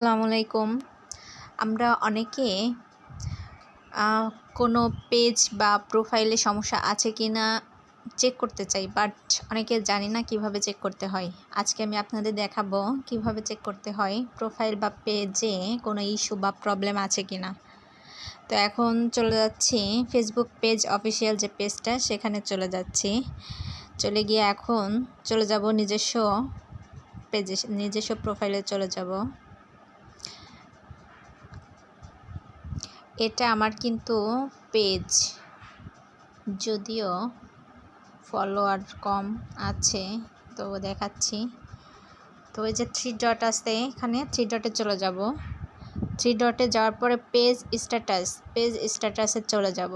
আসসালামু আলাইকুম। আমরা অনেকে কোনো পেজ বা প্রোফাইলে সমস্যা আছে কি না চেক করতে চাই বাট অনেকে জানি না কীভাবে চেক করতে হয়। আজকে আমি আপনাদের দেখাবো কীভাবে চেক করতে হয় প্রোফাইল বা পেজে কোনো ইস্যু বা প্রবলেম আছে কি না তো এখন চলে যাচ্ছি ফেসবুক পেজ অফিসিয়াল যে পেজটা সেখানে চলে যাচ্ছি। চলে গিয়ে এখন চলে যাব নিজস্ব পেজে নিজস্ব প্রোফাইলে চলে যাব। এটা আমার কিন্তু পেজ। যদিও ফলোয়ার কম আছে তো দেখাচ্ছি। তো ওই যে থ্রি ডট আছে এখানে থ্রি ডটে চলে যাব। থ্রি ডটে যাওয়ার পরে পেজ স্ট্যাটাস পেজ স্ট্যাটাসে চলে যাব।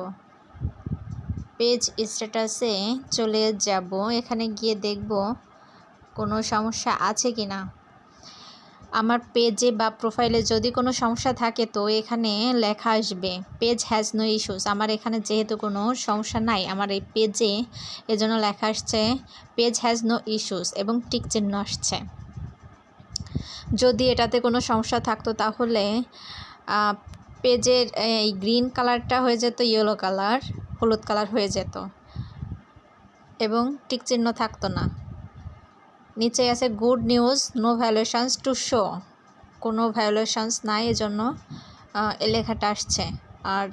পেজ স্ট্যাটাসে চলে যাব। এখানে গিয়ে দেখব কোনো সমস্যা আছে কি না আমার পেজে বা প্রোফাইলে যদি কোনো সমস্যা থাকে, তো এখানে লেখা আসবে পেজ হ্যাজ নো ইস্যুস আমার এখানে যেহেতু কোনো সমস্যা নাই, আমার এই পেজে এজন্য লেখা আসছে পেজ হ্যাজ নো ইস্যুস এবং টিক চিহ্ন আসছে। যদি এটাতে কোনো সমস্যা থাকতো, তাহলে পেজের এই গ্রিন কালারটা হয়ে যেত ইয়েলো কালার হলুদ কালার হয়ে যেত এবং টিক চিহ্ন থাকতো না। নিচে আছে good news, no violations to show. কোনো ভ্যালুয়েশনস নাই, এজন্য এ লেখাটা আসছে। আর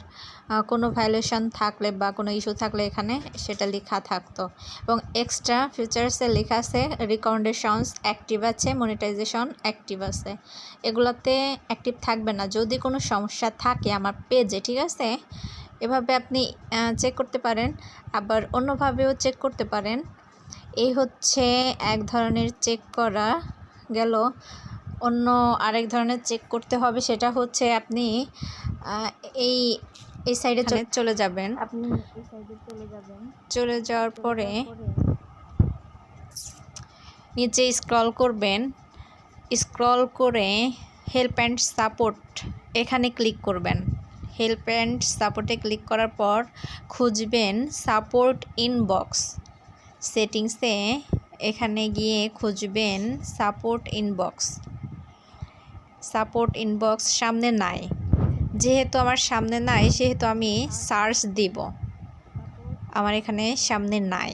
কোনো ভ্যালুয়েশন থাকলে বা কোনো ইস্যু থাকলে এখানে সেটা লেখা থাকতো। এবং এক্সট্রা ফিচার্সে লেখা আছে, রিকমেন্ডেশনস অ্যাক্টিভ আছে, মনিটাইজেশন অ্যাক্টিভ আছে। এগুলোতে অ্যাক্টিভ থাকবে না। যদি কোনো সমস্যা থাকে আমার পেজে, ঠিক আছে? এভাবে আপনি চেক করতে পারেন। আবার অন্যভাবেও চেক করতে পারেন। এই হচ্ছে এক ধরনের চেক করা গেল। অন্য আরেক ধরনের চেক করতে হবে সেটা হচ্ছে আপনি এই এই সাইডে চলে যাবেন। আপনি এই সাইডে চলে যাবেন। চলে যাওয়ার পরে নিচে স্ক্রল করবেন। স্ক্রল করে হেল্প অ্যান্ড সাপোর্ট এখানে ক্লিক করবেন। হেল্প অ্যান্ড সাপোর্টে ক্লিক করার পর খুঁজবেন সাপোর্ট ইনবক্স সেটিংসে এখানে গিয়ে খুঁজবেন সাপোর্ট ইনবক্স। সাপোর্ট ইনবক্স সামনে নাই। যেহেতু আমার সামনে নাই সেহেতু আমি সার্চ দিব। আমার এখানে সামনে নাই।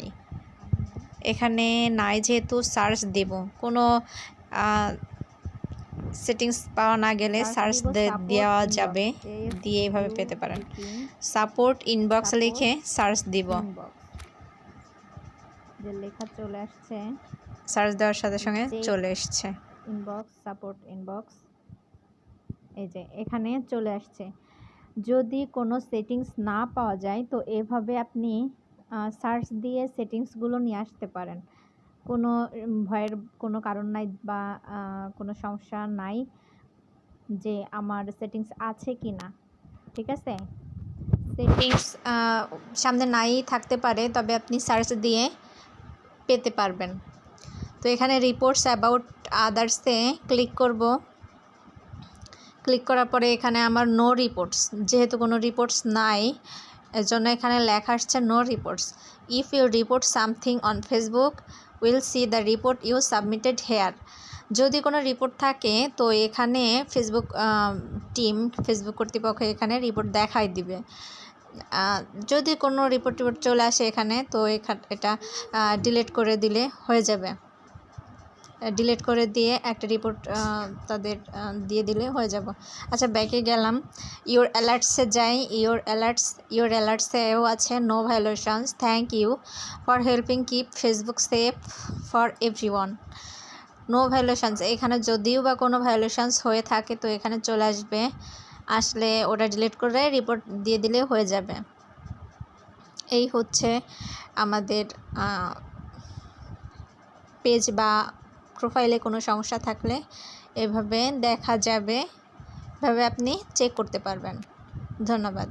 এখানে নাই যেহেতু সার্চ দেব। কোনো সেটিংস পাওয়া না গেলে সার্চ দেওয়া যাবে। দিয়ে এভাবে পেতে পারেন। সাপোর্ট ইনবক্স লিখে সার্চ দিব। যে লেখা চলে আসছে সার্চ দেওয়ার সাথে সঙ্গে চলে এসছে। ইনবক্স সাপোর্ট ইনবক্স এই যে এখানে চলে আসছে। যদি কোনো সেটিংস না পাওয়া যায় তো এভাবে আপনি সার্চ দিয়ে সেটিংসগুলো নিয়ে আসতে পারেন। কোনো ভয়ের কোনো কারণ নাই বা কোনো সমস্যা নাই যে আমার সেটিংস আছে কি না। ঠিক আছে? সেটিংস সামনে নাই থাকতে পারে তবে আপনি সার্চ দিয়ে পেতে পারবেন। তো এখানে রিপোর্টস অ্যাবাউট আদার্সে ক্লিক করব। ক্লিক করার পরে এখানে আমার নো রিপোর্টস যেহেতু কোনো রিপোর্টস নাই এর জন্য এখানে লেখা আসছে no reports if you report something on Facebook will see the report you submitted here যদি কোনো রিপোর্ট থাকে, তো এখানে ফেসবুক টিম ফেসবুক কর্তৃপক্ষ এখানে রিপোর্ট দেখাই দিবে। যদি কোনো রিপোর্ট টিপোর্ট চলে আসে এখানে, তো এটা ডিলিট করে দিলে হয়ে যাবে। ডিলিট করে দিয়ে একটা রিপোর্ট তাদের দিয়ে দিলে হয়ে যাব। আচ্ছা ব্যাকে গেলাম। ইওর অ্যালার্টসে যাই। ইওর অ্যালার্টস ইওর অ্যালার্টসেও আছে no violations thank you for helping keep Facebook safe for everyone no violations এখানে যদিও বা কোনো ভ্যালুয়েশনস হয়ে থাকে, তো এখানে চলে আসবে। আসলে ওটা ডিলিট করে রিপোর্ট দিয়ে দিলে হয়ে যাবে। এই হচ্ছে আমাদের পেজ বা প্রোফাইলে কোনো সমস্যা থাকলে এভাবে দেখা যাবে। এভাবে আপনি চেক করতে পারবেন। ধন্যবাদ।